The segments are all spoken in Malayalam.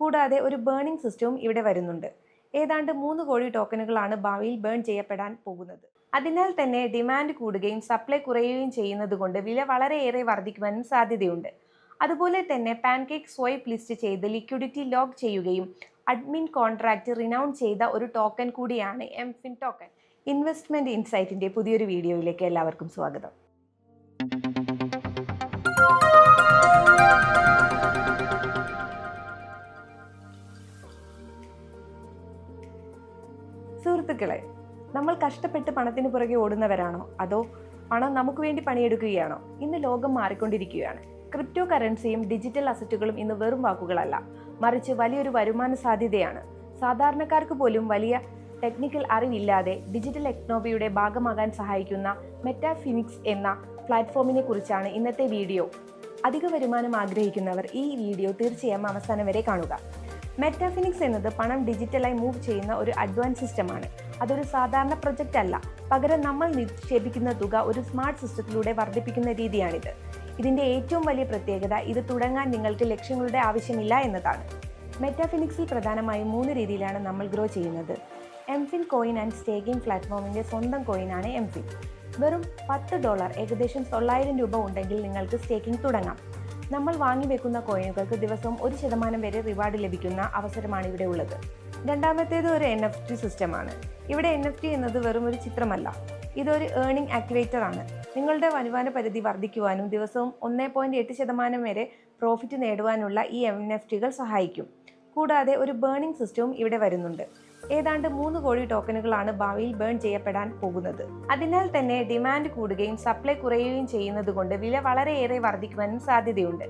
കൂടാതെ ഒരു ബേണിംഗ് സിസ്റ്റവും ഇവിടെ വരുന്നുണ്ട്. ഏതാണ്ട് മൂന്ന് കോടി ടോക്കണുകളാണ് ഭാവിയിൽ ബേൺ ചെയ്യപ്പെടാൻ പോകുന്നത്. അതിനാൽ തന്നെ ഡിമാൻഡ് കൂടുകയും സപ്ലൈ കുറയുകയും ചെയ്യുന്നത് കൊണ്ട് വില വളരെയേറെ വർദ്ധിക്കുവാനും സാധ്യതയുണ്ട്. അതുപോലെ തന്നെ പാൻകേക്ക് സ്വൈപ്പ് ലിസ്റ്റ് ചെയ്ത് ലിക്വിഡിറ്റി ലോക്ക് ചെയ്യുകയും അഡ്മിൻ കോൺട്രാക്റ്റ് റിനൗൺ ചെയ്ത ഒരു ടോക്കൺ കൂടിയാണ് എംഫിൻ ടോക്കൺ ഇൻവെസ്റ്റ്മെന്റ് ഇൻസൈറ്റിന്റെ പുതിയൊരു വീഡിയോയിലേക്ക് എല്ലാവർക്കും സ്വാഗതം. സുഹൃത്തുക്കളെ നമ്മൾ കഷ്ടപ്പെട്ട് പണത്തിന് പുറകെ ഓടുന്നവരാണോ? അതോ പണം നമുക്ക് വേണ്ടി പണിയെടുക്കുകയാണോ? ഇന്ന് ലോകം മാറിക്കൊണ്ടിരിക്കുകയാണ്. ക്രിപ്റ്റോ കറൻസിയും ഡിജിറ്റൽ അസറ്റുകളും ഇന്ന് വെറും വാക്കുകളല്ല. മറിച്ച് വലിയൊരു വരുമാന സാധ്യതയാണ്. സാധാരണക്കാർക്ക് പോലും വലിയ ടെക്നിക്കൽ അറിവില്ലാതെ ഡിജിറ്റൽ എക്നോമിയുടെ ഭാഗമാകാൻ സഹായിക്കുന്ന മെറ്റാഫിനിക്സ് എന്ന പ്ലാറ്റ്ഫോമിനെ കുറിച്ചാണ് ഇന്നത്തെ വീഡിയോ. അധിക വരുമാനം ആഗ്രഹിക്കുന്നവർ ഈ വീഡിയോ തീർച്ചയായും അവസാനം വരെ കാണുക. മെറ്റാഫിനിക്സ് എന്നത് പണം ഡിജിറ്റലായി മൂവ് ചെയ്യുന്ന ഒരു അഡ്വാൻസ് സിസ്റ്റമാണ് അതൊരു സാധാരണ പ്രൊജക്റ്റ് അല്ല. പകരം നമ്മൾ നിക്ഷേപിക്കുന്ന തുക ഒരു സ്മാർട്ട് സിസ്റ്റത്തിലൂടെ വർദ്ധിപ്പിക്കുന്ന രീതിയാണിത്. ഇതിന്റെ ഏറ്റവും വലിയ പ്രത്യേകത ഇത് തുടങ്ങാൻ നിങ്ങൾക്ക് ലക്ഷ്യങ്ങളുടെ ആവശ്യമില്ല എന്നതാണ്. മെറ്റാഫിനിക്സിൽ പ്രധാനമായും മൂന്ന് രീതിയിലാണ് നമ്മൾ ഗ്രോ ചെയ്യുന്നത്. എംഫിൻ കോയിൻ ആൻഡ് സ്റ്റേക്കിംഗ് പ്ലാറ്റ്ഫോമിന്റെ സ്വന്തം കോയിനാണ് എംഫിൻ വെറും പത്ത് ഡോളർ ഏകദേശം തൊള്ളായിരം രൂപ ഉണ്ടെങ്കിൽ നിങ്ങൾക്ക് സ്റ്റേക്കിംഗ് തുടങ്ങാം. നമ്മൾ വാങ്ങി വെക്കുന്ന കോയിനുകൾക്ക് ദിവസവും ഒരു ശതമാനം വരെ റിവാർഡ് ലഭിക്കുന്ന അവസരമാണ് ഇവിടെ ഉള്ളത്. രണ്ടാമത്തേത് ഒരു എൻ എഫ് ടി സിസ്റ്റമാണ് ഇവിടെ എൻ എഫ് ടി എന്നത് വെറും ഒരു ചിത്രമല്ല. ഇതൊരു ഏണിംഗ് ആക്ടിവേറ്റർ ആണ്. നിങ്ങളുടെ വരുമാന പരിധി വർദ്ധിക്കുവാനും ദിവസവും ഒന്നേ പോയിന്റ് എട്ട് ശതമാനം വരെ പ്രോഫിറ്റ് നേടുവാനുള്ള ഈ എൻ എഫ് ടികൾ സഹായിക്കും. കൂടാതെ ഒരു ബേണിംഗ് സിസ്റ്റവും ഇവിടെ വരുന്നുണ്ട്. ഏതാണ്ട് മൂന്ന് കോടി ടോക്കണുകളാണ് ഭാവിയിൽ ബേൺ ചെയ്യപ്പെടാൻ പോകുന്നത്. അതിനാൽ തന്നെ ഡിമാൻഡ് കൂടുകയും സപ്ലൈ കുറയുകയും ചെയ്യുന്നത് കൊണ്ട് വില വളരെയേറെ വർദ്ധിക്കുവാനും സാധ്യതയുണ്ട്.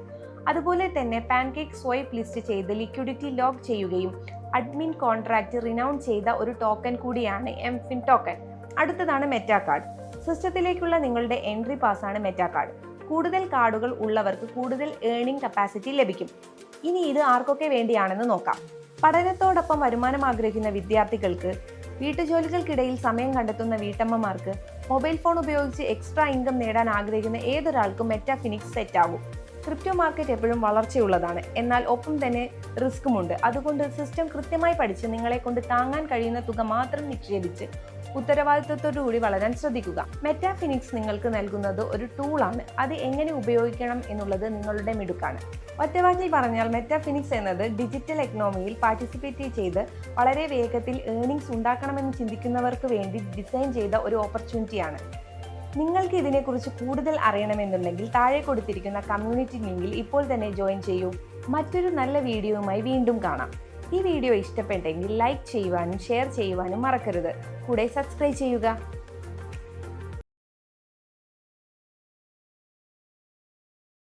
അതുപോലെ തന്നെ പാൻകേക്ക് സ്വൈപ്പ് ലിസ്റ്റ് ചെയ്ത് ലിക്വിഡിറ്റി ലോക്ക് ചെയ്യുകയും അഡ്മിൻ കോൺട്രാക്റ്റ് റിനൗൺ ചെയ്ത ഒരു ടോക്കൺ കൂടിയാണ് എം എംഫിൻ ടോക്കൺ. അടുത്തതാണ് മെറ്റാ കാർഡ്. സിസ്റ്റത്തിലേക്കുള്ള നിങ്ങളുടെ എൻട്രി പാസ്സാണ് മെറ്റാ കാർഡ്. കൂടുതൽ കാർഡുകൾ ഉള്ളവർക്ക് കൂടുതൽ ഏണിംഗ് കപ്പാസിറ്റി ലഭിക്കും. ഇനി ഇത് ആർക്കൊക്കെ വേണ്ടിയാണെന്ന് നോക്കാം. പഠനത്തോടൊപ്പം വരുമാനം ആഗ്രഹിക്കുന്ന വിദ്യാർത്ഥികൾക്ക് വീട്ടുജോലികൾക്കിടയിൽ സമയം കണ്ടെത്തുന്ന വീട്ടമ്മമാർക്ക് മൊബൈൽ ഫോൺ ഉപയോഗിച്ച് എക്സ്ട്രാ ഇൻകം നേടാൻ ആഗ്രഹിക്കുന്ന ഏതൊരാൾക്കും മെറ്റാഫിനിക്സ് സെറ്റ് ആകും ക്രിപ്റ്റോ മാർക്കറ്റ് എപ്പോഴും വളർച്ചയുള്ളതാണ്. എന്നാൽ ഒപ്പം തന്നെ റിസ്ക്കുമുണ്ട് അതുകൊണ്ട് സിസ്റ്റം കൃത്യമായി പഠിച്ച് നിങ്ങളെ കൊണ്ട് താങ്ങാൻ കഴിയുന്ന തുക മാത്രം നിക്ഷേപിച്ച് ഉത്തരവാദിത്വത്തോടുകൂടി വളരാൻ ശ്രദ്ധിക്കുക. മെറ്റാഫിനിക്സ് നിങ്ങൾക്ക് നൽകുന്നത് ഒരു ടൂളാണ് അത് എങ്ങനെ ഉപയോഗിക്കണം എന്നുള്ളത് നിങ്ങളുടെ മിടുക്കാണ്. ഒറ്റവാക്കിൽ പറഞ്ഞാൽ മെറ്റാഫിനിക്സ് എന്നത് ഡിജിറ്റൽ എക്കണോമിയിൽ പാർട്ടിസിപ്പേറ്റ് ചെയ്ത് വളരെ വേഗത്തിൽ ഏണിങ്സ് ഉണ്ടാക്കണമെന്ന് ചിന്തിക്കുന്നവർക്ക് വേണ്ടി ഡിസൈൻ ചെയ്ത ഒരു ഓപ്പർച്യൂണിറ്റിയാണ് നിങ്ങൾക്ക് ഇതിനെക്കുറിച്ച് കൂടുതൽ അറിയണമെന്നുണ്ടെങ്കിൽ താഴെ കൊടുത്തിരിക്കുന്ന കമ്മ്യൂണിറ്റി ലിങ്കിൽ ഇപ്പോൾ തന്നെ ജോയിൻ ചെയ്യൂ. മറ്റൊരു നല്ല വീഡിയോയുമായി വീണ്ടും കാണാം. ഈ വീഡിയോ ഇഷ്ടപ്പെട്ടെങ്കിൽ ലൈക്ക് ചെയ്യുവാനും ഷെയർ ചെയ്യുവാനും മറക്കരുത്. കൂടെ സബ്സ്ക്രൈബ് ചെയ്യുക.